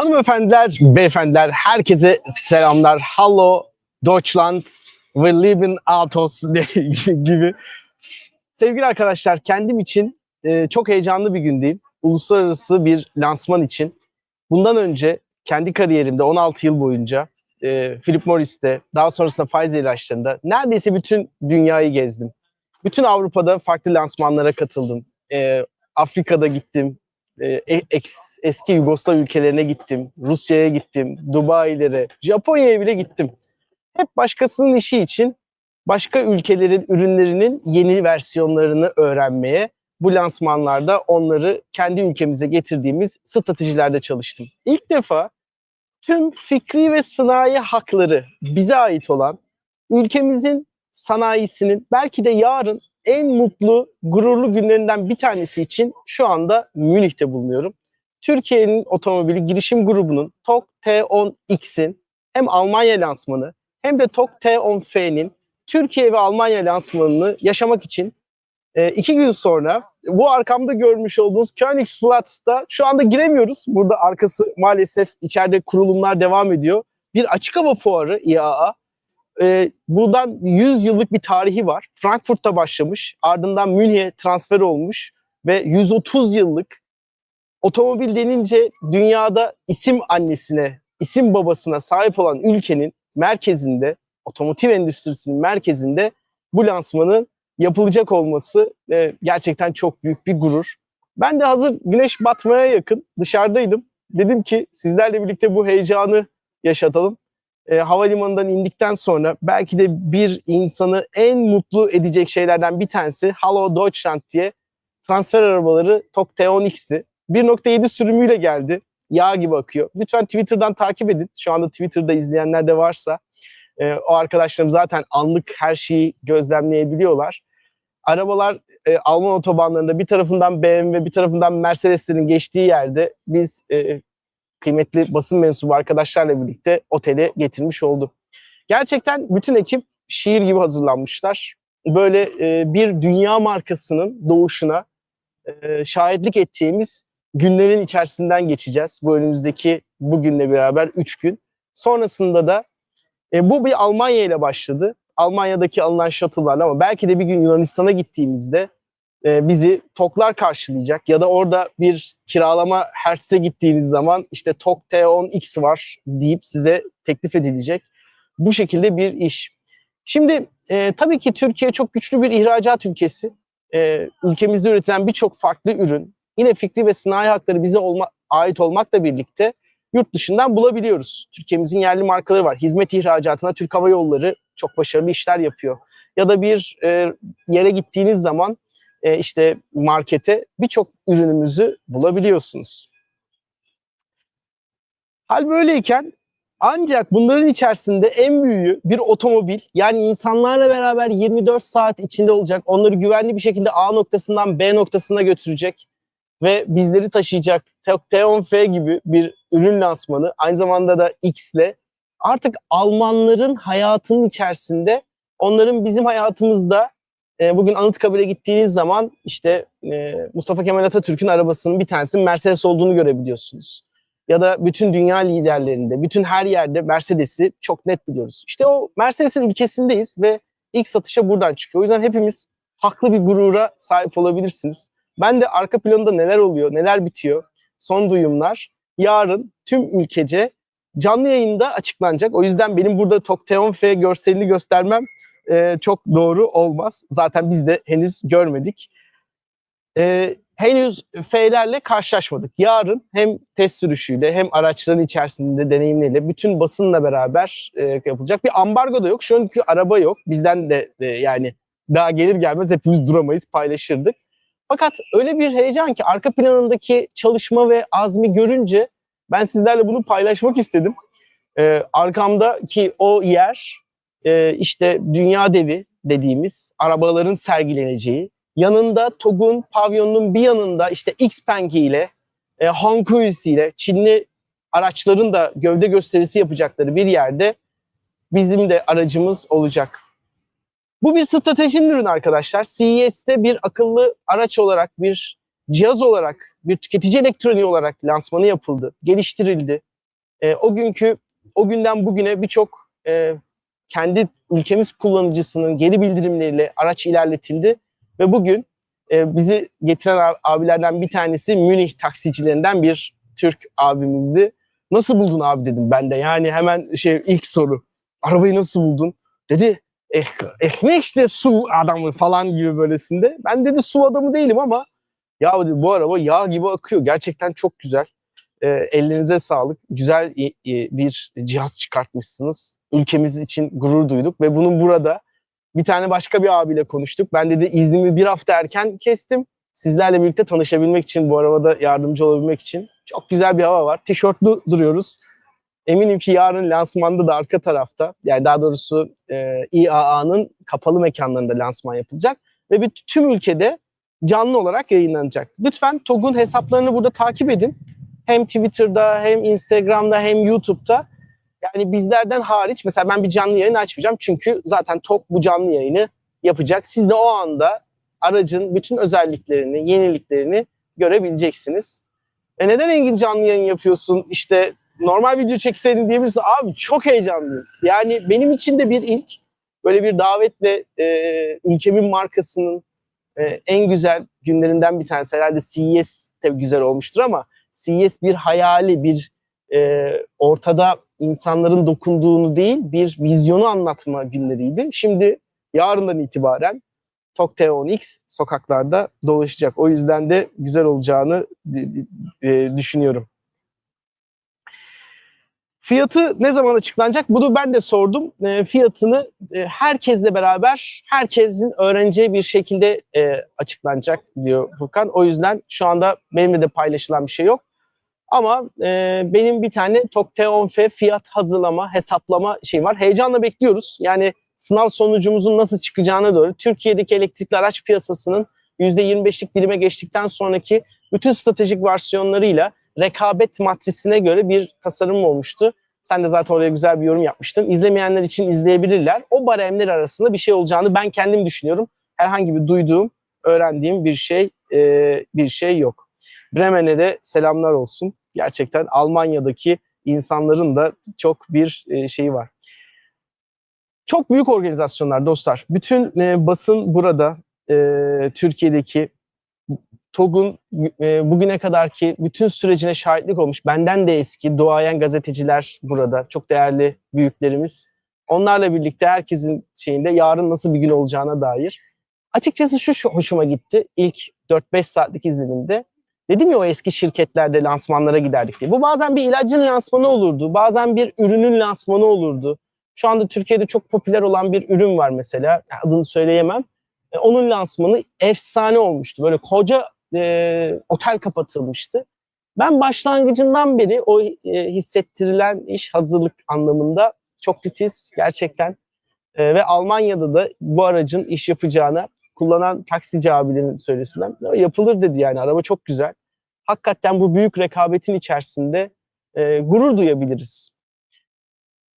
Hanımefendiler, beyefendiler, herkese selamlar. Hallo Deutschland, wir lieben Autos gibi. Sevgili arkadaşlar, kendim için e, çok heyecanlı bir gündeyim. Uluslararası bir lansman için. Bundan önce kendi kariyerimde 16 yıl boyunca e, Philip Morris'te, daha sonrasında Pfizer ilaçlarında neredeyse bütün dünyayı gezdim. Bütün Avrupa'da farklı lansmanlara katıldım. E, Afrika'da gittim, e, eks- eski Yugoslav ülkelerine gittim, Rusya'ya gittim, Dubai'lere, Japonya'ya bile gittim. Hep başkasının işi için başka ülkelerin ürünlerinin yeni versiyonlarını öğrenmeye, bu lansmanlarda onları kendi ülkemize getirdiğimiz stratejilerde çalıştım. İlk defa tüm fikri ve sanayi hakları bize ait olan ülkemizin sanayisinin belki de yarın en mutlu, gururlu günlerinden bir tanesi için şu anda Münih'te bulunuyorum. Türkiye'nin otomobili girişim grubunun TOG T10X'in hem Almanya lansmanı hem de TOG T10F'nin Türkiye ve Almanya lansmanını yaşamak için e, iki gün sonra bu arkamda görmüş olduğunuz Königsplatz'ta şu anda giremiyoruz. Burada arkası maalesef içeride kurulumlar devam ediyor. Bir açık hava fuarı IAA e, buradan 100 yıllık bir tarihi var. Frankfurt'ta başlamış, ardından Münih'e transfer olmuş ve 130 yıllık otomobil denince dünyada isim annesine, isim babasına sahip olan ülkenin merkezinde, otomotiv endüstrisinin merkezinde bu lansmanın yapılacak olması e, gerçekten çok büyük bir gurur. Ben de hazır güneş batmaya yakın dışarıdaydım. Dedim ki sizlerle birlikte bu heyecanı yaşatalım e, havalimanından indikten sonra belki de bir insanı en mutlu edecek şeylerden bir tanesi Hallo Deutschland diye transfer arabaları TOG T10X'ti. 1.7 sürümüyle geldi. Yağ gibi akıyor. Lütfen Twitter'dan takip edin. Şu anda Twitter'da izleyenler de varsa e, o arkadaşlarım zaten anlık her şeyi gözlemleyebiliyorlar. Arabalar e, Alman otobanlarında bir tarafından BMW bir tarafından Mercedes'lerin geçtiği yerde biz e, kıymetli basın mensubu arkadaşlarla birlikte otele getirmiş oldu. Gerçekten bütün ekip şiir gibi hazırlanmışlar. Böyle e, bir dünya markasının doğuşuna e, şahitlik edeceğimiz günlerin içerisinden geçeceğiz. Bu önümüzdeki bugünle beraber 3 gün. Sonrasında da e, bu bir Almanya ile başladı. Almanya'daki alınan shuttle'larla ama belki de bir gün Yunanistan'a gittiğimizde e, bizi TOK'lar karşılayacak ya da orada bir kiralama Hertz'e gittiğiniz zaman işte TOK T10X var deyip size teklif edilecek. Bu şekilde bir iş. Şimdi e, tabii ki Türkiye çok güçlü bir ihracat ülkesi. E, ülkemizde üretilen birçok farklı ürün yine fikri ve sanayi hakları bize olma, ait olmakla birlikte yurt dışından bulabiliyoruz. Türkiye'mizin yerli markaları var. Hizmet ihracatına Türk Hava Yolları çok başarılı işler yapıyor. Ya da bir e, yere gittiğiniz zaman e, işte markete birçok ürünümüzü bulabiliyorsunuz. Hal böyleyken ancak bunların içerisinde en büyüğü bir otomobil yani insanlarla beraber 24 saat içinde olacak. Onları güvenli bir şekilde A noktasından B noktasına götürecek ve bizleri taşıyacak T10F gibi bir ürün lansmanı aynı zamanda da X'le artık Almanların hayatının içerisinde onların bizim hayatımızda e, bugün Anıtkabir'e gittiğiniz zaman işte e, Mustafa Kemal Atatürk'ün arabasının bir tanesinin Mercedes olduğunu görebiliyorsunuz. Ya da bütün dünya liderlerinde, bütün her yerde Mercedes'i çok net biliyoruz. İşte o Mercedes'in ülkesindeyiz ve ilk satışa buradan çıkıyor. O yüzden hepimiz haklı bir gurura sahip olabilirsiniz. Ben de arka planında neler oluyor, neler bitiyor, son duyumlar yarın tüm ülkece canlı yayında açıklanacak. O yüzden benim burada Tok F görselini göstermem e, çok doğru olmaz. Zaten biz de henüz görmedik. E, henüz F'lerle karşılaşmadık. Yarın hem test sürüşüyle hem araçların içerisinde deneyimleriyle bütün basınla beraber e, yapılacak. Bir ambargo da yok. Anki araba yok. Bizden de e, yani daha gelir gelmez hepimiz duramayız paylaşırdık. Fakat öyle bir heyecan ki arka planındaki çalışma ve azmi görünce ben sizlerle bunu paylaşmak istedim. E, arkamdaki o yer e, işte dünya devi dediğimiz arabaların sergileneceği, yanında TOG'un pavyonunun bir yanında işte Xpeng ile e, Hongkong ile Çinli araçların da gövde gösterisi yapacakları bir yerde bizim de aracımız olacak. Bu bir stratejinin ürünü arkadaşlar. CES'te bir akıllı araç olarak, bir cihaz olarak, bir tüketici elektroniği olarak lansmanı yapıldı, geliştirildi. E, o günkü o günden bugüne birçok e, kendi ülkemiz kullanıcısının geri bildirimleriyle araç ilerletildi ve bugün e, bizi getiren ab- abilerden bir tanesi Münih taksicilerinden bir Türk abimizdi. Nasıl buldun abi dedim ben de. Yani hemen şey ilk soru. Arabayı nasıl buldun? Dedi eh, eh ne işte su adamı falan gibi böylesinde. Ben dedi su adamı değilim ama ya dedi, bu araba yağ gibi akıyor. Gerçekten çok güzel. E, ellerinize sağlık. Güzel i- bir cihaz çıkartmışsınız. Ülkemiz için gurur duyduk ve bunun burada bir tane başka bir abiyle konuştuk. Ben dedi iznimi bir hafta erken kestim. Sizlerle birlikte tanışabilmek için, bu arabada yardımcı olabilmek için. Çok güzel bir hava var. Tişörtlü duruyoruz. Eminim ki yarın lansmanda da arka tarafta, yani daha doğrusu e, İAA'nın kapalı mekanlarında lansman yapılacak. Ve bir, tüm ülkede canlı olarak yayınlanacak. Lütfen TOG'un hesaplarını burada takip edin. Hem Twitter'da, hem Instagram'da, hem YouTube'da. Yani bizlerden hariç mesela ben bir canlı yayın açmayacağım çünkü zaten TOG bu canlı yayını yapacak. Siz de o anda aracın bütün özelliklerini, yeniliklerini görebileceksiniz. E neden Engin canlı yayın yapıyorsun? İşte normal video çekseydin diyebilirsin. Abi çok heyecanlıyım. Yani benim için de bir ilk. Böyle bir davetle e, ülkemin markasının e, en güzel günlerinden bir tanesi. Herhalde CES de güzel olmuştur ama CES bir hayali, bir e, ortada insanların dokunduğunu değil, bir vizyonu anlatma günleriydi. Şimdi yarından itibaren Tok T10X sokaklarda dolaşacak. O yüzden de güzel olacağını e, düşünüyorum. Fiyatı ne zaman açıklanacak? Bunu ben de sordum. E, fiyatını e, herkesle beraber, herkesin öğreneceği bir şekilde e, açıklanacak diyor Furkan. O yüzden şu anda benimle de paylaşılan bir şey yok. Ama e, benim bir tane TOK T10F fiyat hazırlama, hesaplama şey var. Heyecanla bekliyoruz. Yani sınav sonucumuzun nasıl çıkacağına doğru Türkiye'deki elektrikli araç piyasasının %25'lik dilime geçtikten sonraki bütün stratejik versiyonlarıyla rekabet matrisine göre bir tasarım olmuştu. Sen de zaten oraya güzel bir yorum yapmıştın. İzlemeyenler için izleyebilirler. O baremler arasında bir şey olacağını ben kendim düşünüyorum. Herhangi bir duyduğum, öğrendiğim bir şey e, bir şey yok. Bremen'e de selamlar olsun. Gerçekten Almanya'daki insanların da çok bir e, şeyi var. Çok büyük organizasyonlar dostlar. Bütün e, basın burada. E, Türkiye'deki TOG'un e, bugüne kadarki bütün sürecine şahitlik olmuş. Benden de eski duayen gazeteciler burada. Çok değerli büyüklerimiz. Onlarla birlikte herkesin şeyinde yarın nasıl bir gün olacağına dair. Açıkçası şu, şu hoşuma gitti. İlk 4-5 saatlik izlenimde. Dedim ya o eski şirketlerde lansmanlara giderdik diye. Bu bazen bir ilacın lansmanı olurdu. Bazen bir ürünün lansmanı olurdu. Şu anda Türkiye'de çok popüler olan bir ürün var mesela. Adını söyleyemem. E, onun lansmanı efsane olmuştu. Böyle koca e, otel kapatılmıştı. Ben başlangıcından beri o e, hissettirilen iş hazırlık anlamında çok titiz gerçekten. E, ve Almanya'da da bu aracın iş yapacağına kullanan taksici abilerin söylesinden yapılır dedi yani araba çok güzel. Hakikaten bu büyük rekabetin içerisinde e, gurur duyabiliriz.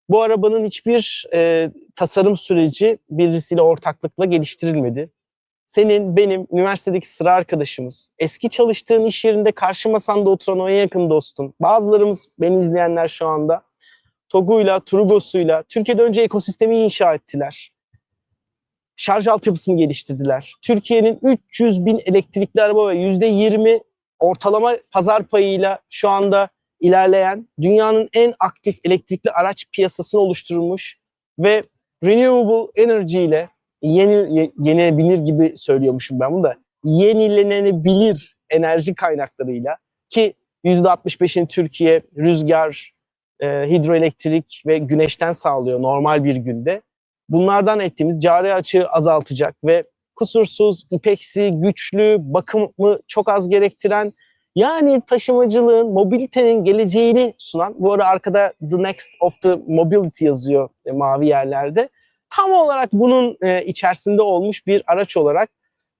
Bu arabanın hiçbir e, tasarım süreci birisiyle ortaklıkla geliştirilmedi. Senin, benim, üniversitedeki sıra arkadaşımız, eski çalıştığın iş yerinde karşı masanda oturan o en yakın dostun, bazılarımız, beni izleyenler şu anda, Togu'yla, Turugos'uyla Türkiye'de önce ekosistemi inşa ettiler. Şarj altyapısını geliştirdiler. Türkiye'nin 300 bin elektrikli araba ve %20 ortalama pazar payıyla şu anda ilerleyen, dünyanın en aktif elektrikli araç piyasasını oluşturmuş ve renewable energy ile yeni yenilebilir gibi söylüyormuşum ben bunu da yenilenebilir enerji kaynaklarıyla ki %65'in Türkiye rüzgar, e, hidroelektrik ve güneşten sağlıyor normal bir günde. Bunlardan ettiğimiz cari açığı azaltacak ve kusursuz, ipeksi, güçlü, bakımı çok az gerektiren yani taşımacılığın, mobilitenin geleceğini sunan, bu arada arkada The Next of the Mobility yazıyor e, mavi yerlerde. Tam olarak bunun e, içerisinde olmuş bir araç olarak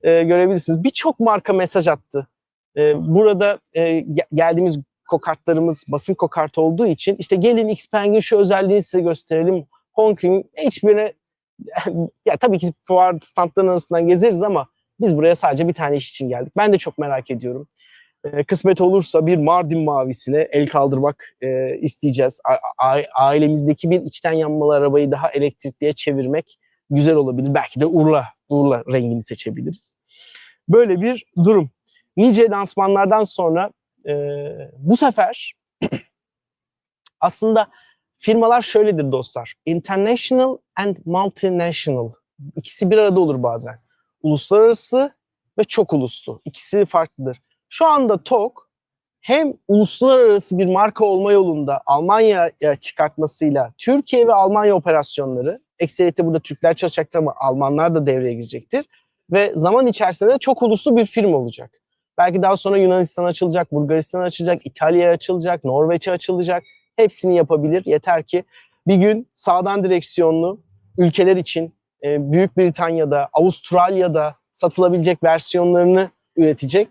e, görebilirsiniz. Birçok marka mesaj attı. E, burada e, geldiğimiz kokartlarımız basın kokartı olduğu için işte gelin Xpeng'in şu özelliğini size gösterelim. Hongkong hiçbirine ya tabii ki fuar standların arasından gezeriz ama biz buraya sadece bir tane iş için geldik. Ben de çok merak ediyorum. E, kısmet olursa bir Mardin mavisine el kaldırmak e, isteyeceğiz. A- a- ailemizdeki bir içten yanmalı arabayı daha elektrikliye çevirmek güzel olabilir. Belki de Urla, Urla rengini seçebiliriz. Böyle bir durum. Nice lansmanlardan sonra e, bu sefer aslında firmalar şöyledir dostlar. International and multinational. İkisi bir arada olur bazen. Uluslararası ve çok uluslu. İkisi farklıdır. Şu anda TOK hem uluslararası bir marka olma yolunda Almanya'ya çıkartmasıyla Türkiye ve Almanya operasyonları, ekseriyette burada Türkler çalışacaktır ama Almanlar da devreye girecektir. Ve zaman içerisinde de çok uluslu bir firma olacak. Belki daha sonra Yunanistan açılacak, Bulgaristan açılacak, İtalya'ya açılacak, Norveç'e açılacak. Hepsini yapabilir. Yeter ki bir gün sağdan direksiyonlu ülkeler için e, Büyük Britanya'da, Avustralya'da satılabilecek versiyonlarını üretecek.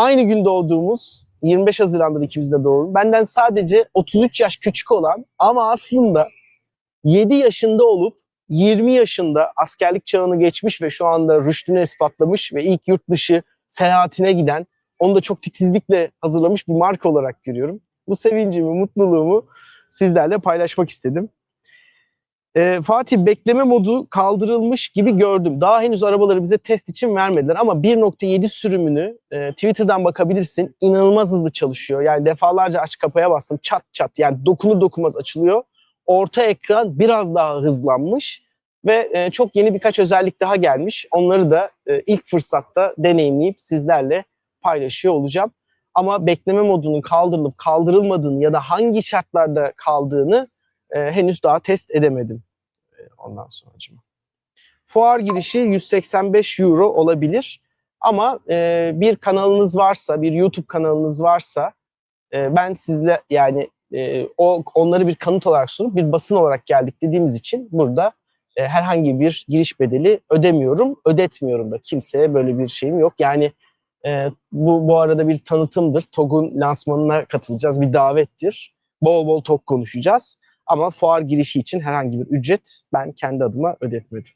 Aynı gün doğduğumuz 25 Haziran'dır ikimiz de doğum. Benden sadece 33 yaş küçük olan ama aslında 7 yaşında olup 20 yaşında askerlik çağını geçmiş ve şu anda rüştünü ispatlamış ve ilk yurt dışı seyahatine giden, onu da çok titizlikle hazırlamış bir marka olarak görüyorum. Bu sevincimi, mutluluğumu sizlerle paylaşmak istedim. Ee, Fatih bekleme modu kaldırılmış gibi gördüm. Daha henüz arabaları bize test için vermediler ama 1.7 sürümünü e, Twitter'dan bakabilirsin. İnanılmaz hızlı çalışıyor. Yani defalarca aç kapaya bastım. Çat çat yani dokunur dokunmaz açılıyor. Orta ekran biraz daha hızlanmış ve e, çok yeni birkaç özellik daha gelmiş. Onları da e, ilk fırsatta deneyimleyip sizlerle paylaşıyor olacağım. Ama bekleme modunun kaldırılıp kaldırılmadığını ya da hangi şartlarda kaldığını e, henüz daha test edemedim. E, ondan sonra Fuar girişi 185 euro olabilir. Ama e, bir kanalınız varsa, bir YouTube kanalınız varsa e, ben sizle yani e, o onları bir kanıt olarak sunup bir basın olarak geldik dediğimiz için burada e, herhangi bir giriş bedeli ödemiyorum, ödetmiyorum da kimseye böyle bir şeyim yok. Yani e, bu bu arada bir tanıtımdır. TOG'un lansmanına katılacağız, bir davettir. Bol bol TOG konuşacağız. Ama fuar girişi için herhangi bir ücret ben kendi adıma ödetmedim.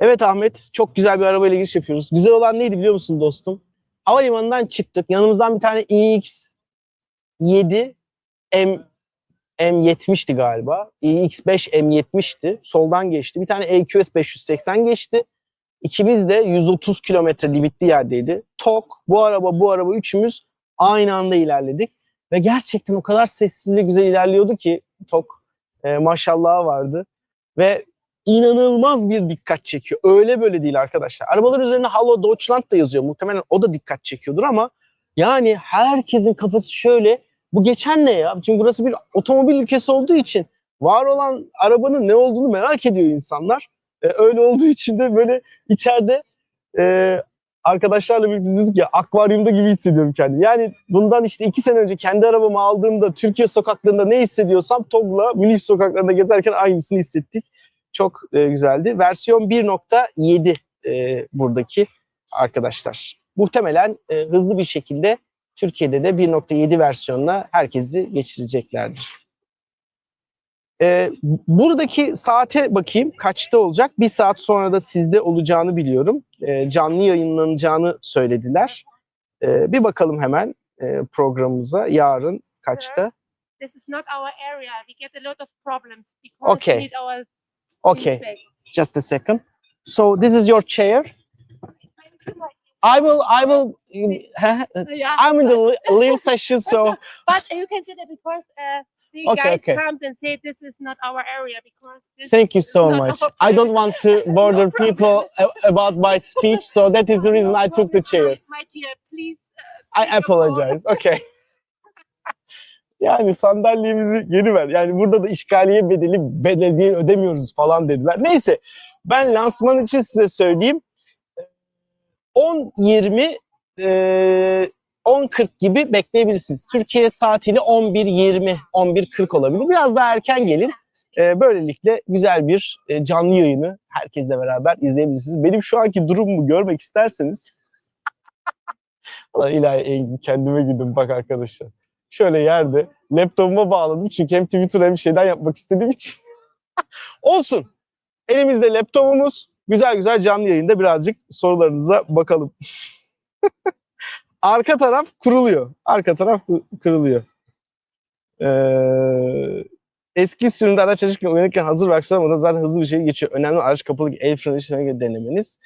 Evet Ahmet, çok güzel bir arabayla giriş yapıyoruz. Güzel olan neydi biliyor musun dostum? Havalimanından çıktık. Yanımızdan bir tane iX7 M M70'ti galiba. iX5 M70'ti. Soldan geçti. Bir tane EQS 580 geçti. İkimiz de 130 kilometre limitli yerdeydi. Tok, bu araba, bu araba üçümüz aynı anda ilerledik. Ve gerçekten o kadar sessiz ve güzel ilerliyordu ki Tok e, maşallah vardı. Ve inanılmaz bir dikkat çekiyor. Öyle böyle değil arkadaşlar. Arabalar üzerine Hallo Deutschland da yazıyor. Muhtemelen o da dikkat çekiyordur ama yani herkesin kafası şöyle. Bu geçen ne ya? Çünkü burası bir otomobil ülkesi olduğu için var olan arabanın ne olduğunu merak ediyor insanlar. E, öyle olduğu için de böyle içeride e, arkadaşlarla birlikte dedik ya akvaryumda gibi hissediyorum kendimi. Yani bundan işte iki sene önce kendi arabamı aldığımda Türkiye sokaklarında ne hissediyorsam TOG'la Münih sokaklarında gezerken aynısını hissettik. Çok e, güzeldi. Versiyon 1.7 e, buradaki arkadaşlar. Muhtemelen e, hızlı bir şekilde Türkiye'de de 1.7 versiyonla herkesi geçireceklerdir. E, buradaki saate bakayım kaçta olacak? Bir saat sonra da sizde olacağını biliyorum. E, canlı yayınlanacağını söylediler. E, bir bakalım hemen e, programımıza yarın kaçta? this is not our area. We get a lot of problems because Okay. we need our Okay, just a second. So this is your chair. I will, I will. I'm in the li- live session, so but you can see that because uh, the Okay, guys okay. comes and say this is not our area because this thank you so much. I don't want to bother people a- about my speech, so that is the reason I took the chair. My dear, please. uh, I apologize. Okay. Yani sandalyemizi geri ver. Yani burada da işgaliye bedeli belediye ödemiyoruz falan dediler. Neyse ben lansman için size söyleyeyim. 10-20 e, 10.40 gibi bekleyebilirsiniz. Türkiye saatiyle 11.20, 11.40 olabilir. Biraz daha erken gelin. E, böylelikle güzel bir e, canlı yayını herkesle beraber izleyebilirsiniz. Benim şu anki durumumu görmek isterseniz Allah ilahi kendime güldüm bak arkadaşlar. Şöyle yerde laptopuma bağladım çünkü hem Twitter hem şeyden yapmak istediğim için. Olsun. Elimizde laptopumuz. Güzel güzel canlı yayında birazcık sorularınıza bakalım. arka taraf kuruluyor. Arka taraf kırılıyor. Ee, eski sürümde araç açıkken uyanırken hazır versiyon zaten hızlı bir şey geçiyor. Önemli araç kapalı el freni işlemini denemeniz.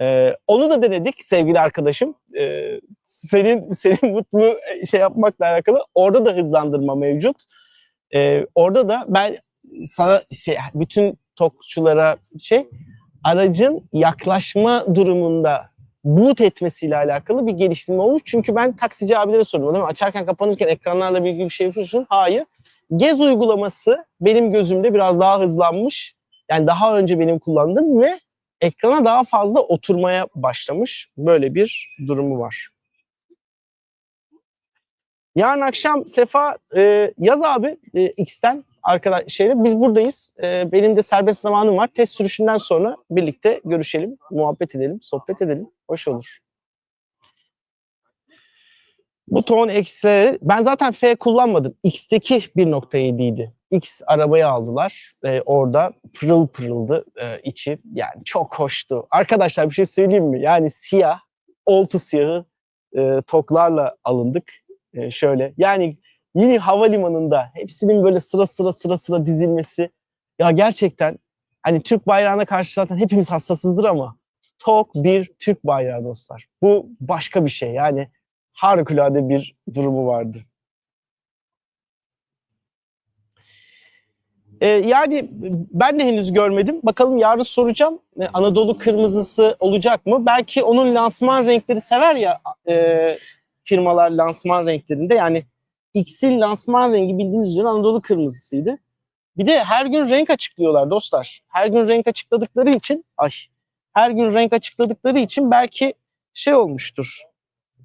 Ee, onu da denedik sevgili arkadaşım. Ee, senin senin mutlu şey yapmakla alakalı orada da hızlandırma mevcut. Ee, orada da ben sana şey bütün tokçulara şey aracın yaklaşma durumunda boot etmesiyle alakalı bir geliştirme olmuş. Çünkü ben taksici abilere sordum. Açarken kapanırken ekranlarla ilgili bir şey yapıyorsun. Hayır. Gez uygulaması benim gözümde biraz daha hızlanmış. Yani daha önce benim kullandığım ve ekrana daha fazla oturmaya başlamış. Böyle bir durumu var. Yarın akşam Sefa e, yaz abi e, X'ten arkadaş şeyle biz buradayız. E, benim de serbest zamanım var. Test sürüşünden sonra birlikte görüşelim, muhabbet edelim, sohbet edelim. Hoş olur. Bu ton X'leri ben zaten F kullanmadım. X'teki 1.7 idi. X arabayı aldılar. E, orada pırıl pırıldı e, içi. Yani çok hoştu. Arkadaşlar bir şey söyleyeyim mi? Yani siyah, oltu siyahı e, toklarla alındık. E, şöyle yani mini havalimanında hepsinin böyle sıra sıra sıra sıra dizilmesi. Ya gerçekten hani Türk bayrağına karşı zaten hepimiz hassasızdır ama tok bir Türk bayrağı dostlar. Bu başka bir şey yani harikulade bir durumu vardı. Ee, yani ben de henüz görmedim. Bakalım yarın soracağım. Ee, Anadolu kırmızısı olacak mı? Belki onun lansman renkleri sever ya e, firmalar lansman renklerinde. Yani X'in lansman rengi bildiğiniz üzere Anadolu kırmızısıydı. Bir de her gün renk açıklıyorlar dostlar. Her gün renk açıkladıkları için ay her gün renk açıkladıkları için belki şey olmuştur.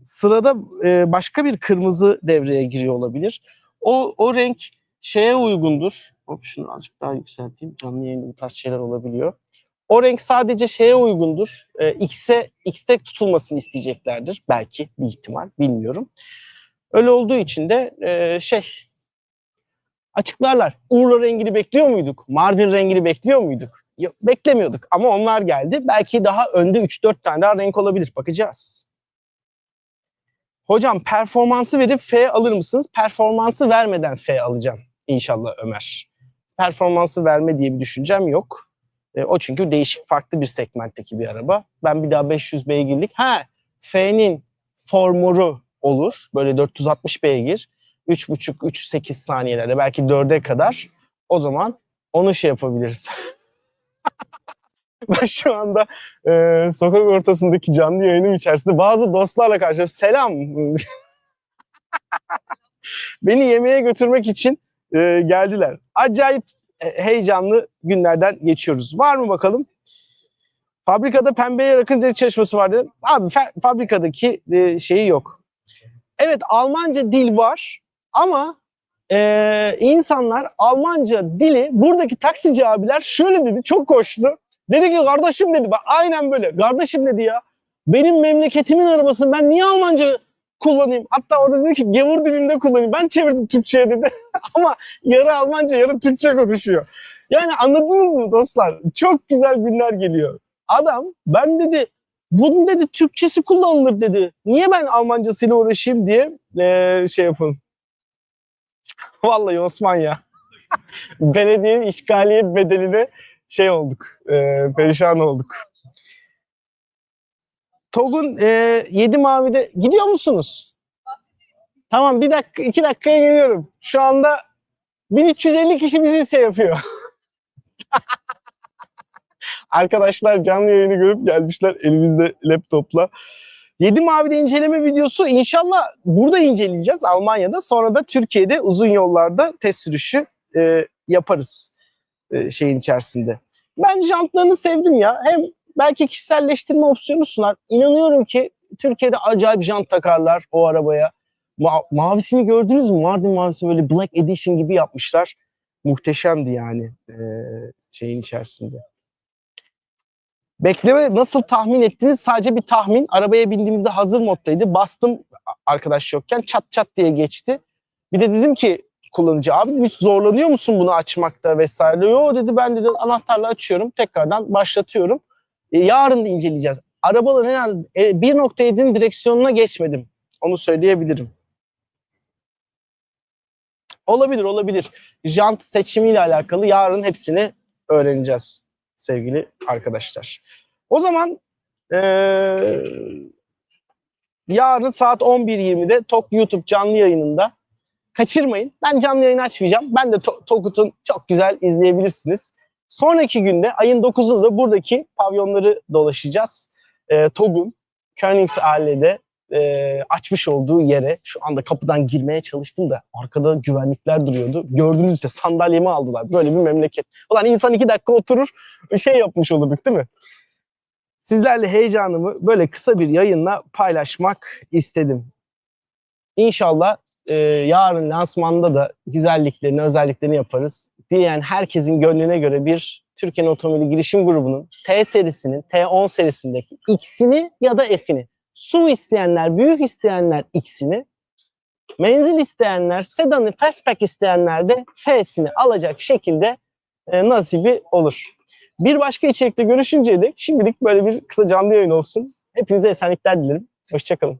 Sırada e, başka bir kırmızı devreye giriyor olabilir. O o renk şeye uygundur. Hop şunu azıcık daha yükselteyim. Canlı yayında bu tarz şeyler olabiliyor. O renk sadece şeye uygundur. E, X'e X'te tutulmasını isteyeceklerdir. Belki bir ihtimal bilmiyorum. Öyle olduğu için de e, şey açıklarlar. Urla rengini bekliyor muyduk? Mardin rengini bekliyor muyduk? Yok, beklemiyorduk ama onlar geldi. Belki daha önde 3-4 tane daha renk olabilir. Bakacağız. Hocam performansı verip F alır mısınız? Performansı vermeden F alacağım inşallah Ömer. Performansı verme diye bir düşüncem yok. E, o çünkü değişik farklı bir segmentteki bir araba. Ben bir daha 500 beygirlik. Ha F'nin formuru olur. Böyle 460 beygir. 3,5-3,8 saniyelerde belki 4'e kadar. O zaman onu şey yapabiliriz. ben şu anda e, sokak ortasındaki canlı yayınım içerisinde bazı dostlarla karşılaşıyorum. Selam. Beni yemeğe götürmek için e, geldiler. Acayip e, heyecanlı günlerden geçiyoruz. Var mı bakalım? Fabrikada pembeye rakınca çalışması vardı. Abi fa- fabrikadaki e, şeyi yok. Evet Almanca dil var ama e, insanlar Almanca dili buradaki taksici abiler şöyle dedi çok hoştu. Dedi ki kardeşim dedi bak aynen böyle kardeşim dedi ya benim memleketimin arabasını ben niye Almanca kullanayım? Hatta orada dedi ki gavur dilinde kullanayım. Ben çevirdim Türkçe'ye dedi. Ama yarı Almanca yarı Türkçe konuşuyor. Yani anladınız mı dostlar? Çok güzel günler geliyor. Adam ben dedi bunun dedi Türkçesi kullanılır dedi. Niye ben Almancasıyla uğraşayım diye eee, şey yapın. Vallahi Osman ya. Belediyenin işgaliyet bedeline şey olduk. eee, perişan olduk. TOG'un eee 7 mavide gidiyor musunuz? Tamam bir dakika iki dakikaya geliyorum. Şu anda 1350 kişi bizi şey yapıyor. Arkadaşlar canlı yayını görüp gelmişler elimizde laptopla. 7 Mavi'de inceleme videosu inşallah burada inceleyeceğiz Almanya'da. Sonra da Türkiye'de uzun yollarda test sürüşü e, yaparız e, şeyin içerisinde. Ben jantlarını sevdim ya. Hem belki kişiselleştirme opsiyonu sunar. İnanıyorum ki Türkiye'de acayip jant takarlar o arabaya. Ma- mavisini gördünüz mü? Mardin mavisi böyle Black Edition gibi yapmışlar. Muhteşemdi yani e, şeyin içerisinde. Bekleme nasıl tahmin ettiniz? Sadece bir tahmin. Arabaya bindiğimizde hazır moddaydı. Bastım arkadaş yokken çat çat diye geçti. Bir de dedim ki kullanıcı abi hiç zorlanıyor musun bunu açmakta vesaire. Yo dedi ben dedi anahtarla açıyorum. Tekrardan başlatıyorum. E, yarın da inceleyeceğiz. Arabaların herhalde e, 1.7'nin direksiyonuna geçmedim. Onu söyleyebilirim. Olabilir, olabilir. Jant seçimiyle alakalı yarın hepsini öğreneceğiz sevgili arkadaşlar. O zaman eee, yarın saat 11.20'de Tok YouTube canlı yayınında kaçırmayın. Ben canlı yayın açmayacağım. Ben de To- Tokut'un çok güzel izleyebilirsiniz. Sonraki günde ayın 9'unda da buradaki pavyonları dolaşacağız. Eee TOG'un Königsallede eee açmış olduğu yere şu anda kapıdan girmeye çalıştım da arkada güvenlikler duruyordu. Gördüğünüz işte sandalyemi aldılar. Böyle bir memleket. Ulan insan iki dakika oturur şey yapmış olurduk değil mi? Sizlerle heyecanımı böyle kısa bir yayınla paylaşmak istedim. İnşallah e, yarın lansmanda da güzelliklerini, özelliklerini yaparız. Diyen herkesin gönlüne göre bir Türkiye Otomobili Girişim Grubu'nun T serisinin, T10 serisindeki X'ini ya da F'ini. Su isteyenler, büyük isteyenler X'ini, menzil isteyenler, sedanı, fastback isteyenler de F'sini alacak şekilde e, nasibi olur. Bir başka içerikte görüşünceye dek şimdilik böyle bir kısa canlı yayın olsun. Hepinize esenlikler dilerim. Hoşçakalın.